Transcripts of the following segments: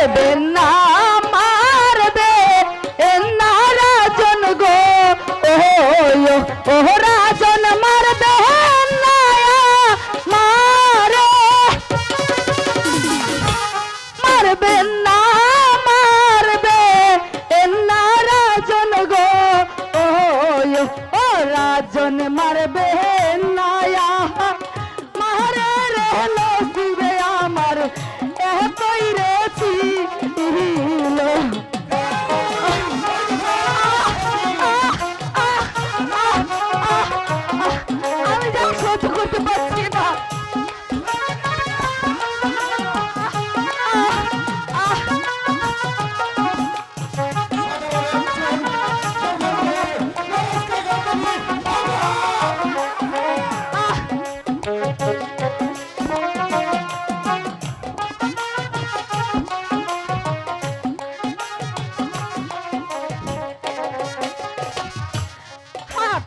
মারবে না মারবে। না রাজন গো ও রাজন মারবে মারে। মারবে না মারবে। না রাজন গো ও রাজন মারবে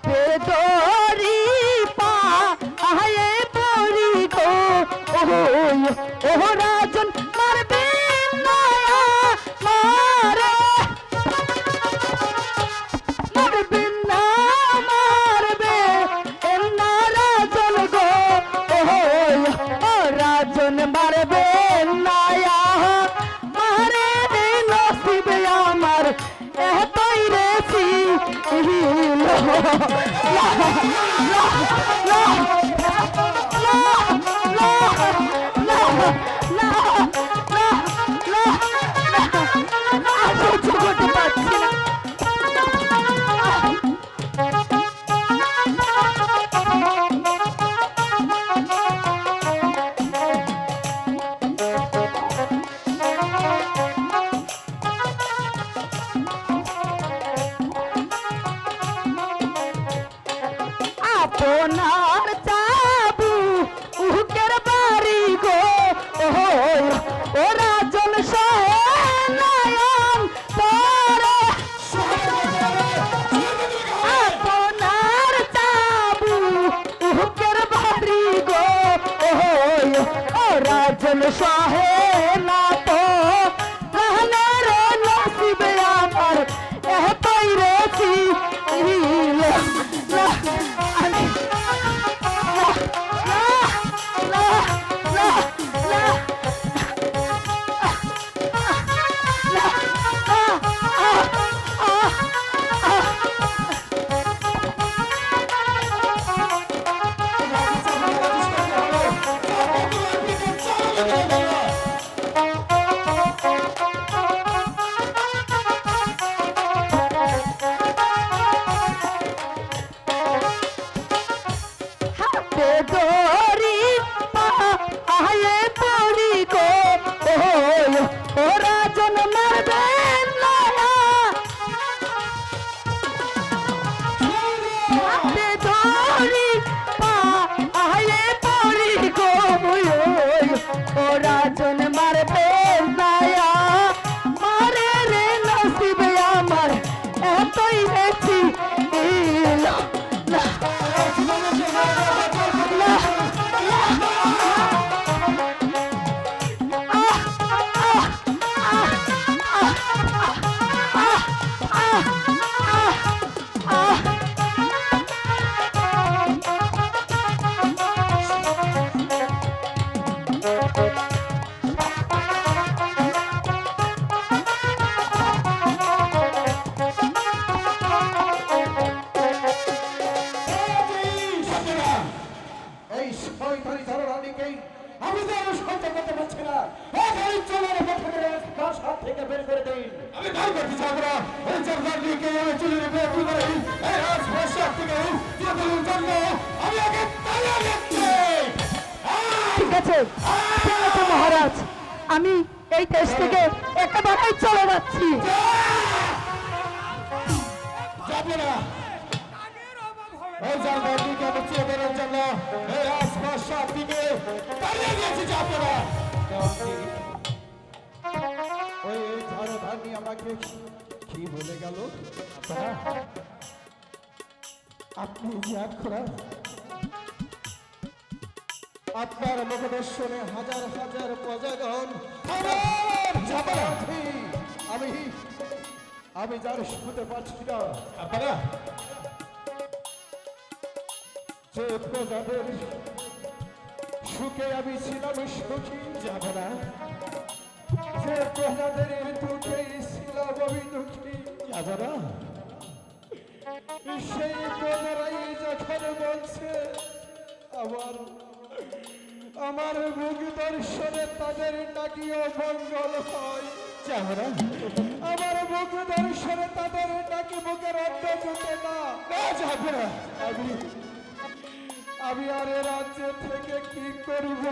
হাতে দড়ি সহ্য আপনার ও রাজন মারবে থেকে বের করে দিন। আমি তাই করতে চাবো না এই জবদারকে আমি চুলের বের করে? দিই এই রাজ ভাষা থেকে চিরতরের জন্য আমি আগে তালা দিচ্ছি। ঠিক আছে। ঠিক আছে মহারাজ। আমি এই দেশ থেকে একেবারেই চলে যাচ্ছি। যাবে না। এই জবদারকে আমি চিরতরের জন্য। এই রাজ ভাষা থেকে তাড়িয়ে দিয়েছি যাবে না। আমাকে কি বলে গেল? আপনি আপনার মুখদর্শনে হাজার হাজার প্রজাগণ না আমি যার শুনতে পাচ্ছি না। আপনারা? যে প্রজাদের সুখে আমি ছিলাম সুখী। যাব না যে প্রজাদের আমি না সেই প্রজারাই যখন বলছে আমার আমার মুখ দর্শনে তাদের নাকি অমঙ্গল হয়। যাব আমার মুখ দর্শনে তাদের নাকি মুখের অন্ন জুটে না। যাব আমি আমি আর এ রাজ্য থেকে কি করব?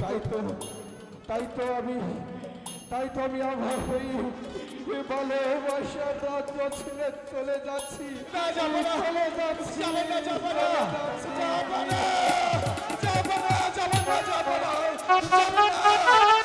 তাই তো তাই তো আমি তাই তো আমি আমার ওই ভালোবাসা রাত ছেড়ে চলে যাচ্ছি। চলে যাচ্ছি। না যাব না চলে যাচ্ছি। যাব না যাব না যাব না যাব না যাব না